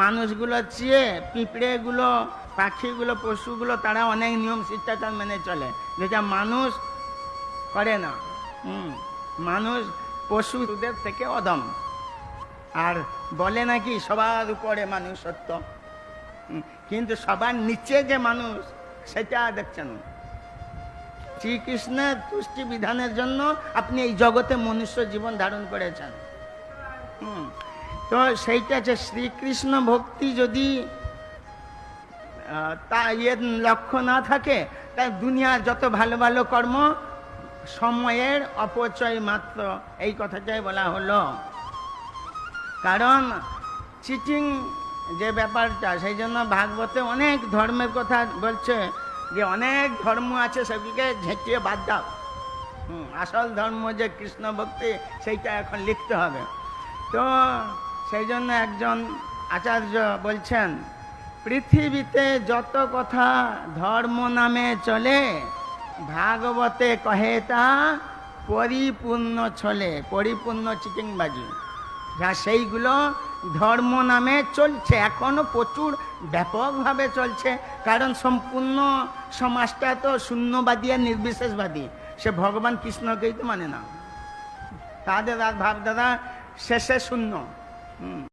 মানুষগুলো চেয়ে পিঁপড়েগুলো পাখিগুলো পশুগুলো তারা অনেক নিয়ম শিষ্টাচার মেনে চলে। যেটা মানুষ করে না। মানুষ পশুদের থেকে অদম আর বলে নাকি সবার উপরে মানুষ সত্য। কিন্তু সবার নিচে যে মানুষ সেটা দেখছেন শ্রীকৃষ্ণের তুষ্টি বিধানের জন্য আপনি এই জগতে মনুষ্য জীবন ধারণ করেছেন। হুম, তো সেইটা যে শ্রীকৃষ্ণ ভক্তি যদি তা ইয়ের লক্ষ্য না থাকে তা দুনিয়ার যত ভালো ভালো কর্ম, সময়ের অপচয় মাত্র। এই কথাটাই বলা হলো। কারণ চিটিং যে ব্যাপারটা, সেই জন্য ভাগবতে অনেক ধর্মের কথা বলছে যে অনেক ধর্ম আছে সেগুলিকে ঝেঁটিয়ে বাদ দাও। আসল ধর্ম যে কৃষ্ণ ভক্তি, সেইটা এখন লিখতে হবে। তো সেই জন্য একজন আচার্য বলছেন, পৃথিবীতে যত কথা ধর্ম নামে চলে, ভাগবতে কহে তা পরিপূর্ণ ছলে পরিপূর্ণ চিটিংবাজি। যা সেইগুলো ধর্ম নামে চলছে এখনও প্রচুর ব্যাপকভাবে চলছে। কারণ সম্পূর্ণ সমাজটা তো শূন্যবাদী আর নির্বিশেষবাদী। সে ভগবান কৃষ্ণকেই তো মানে না। তাদের আর ভাবদাদা শেষে শূন্য। হুম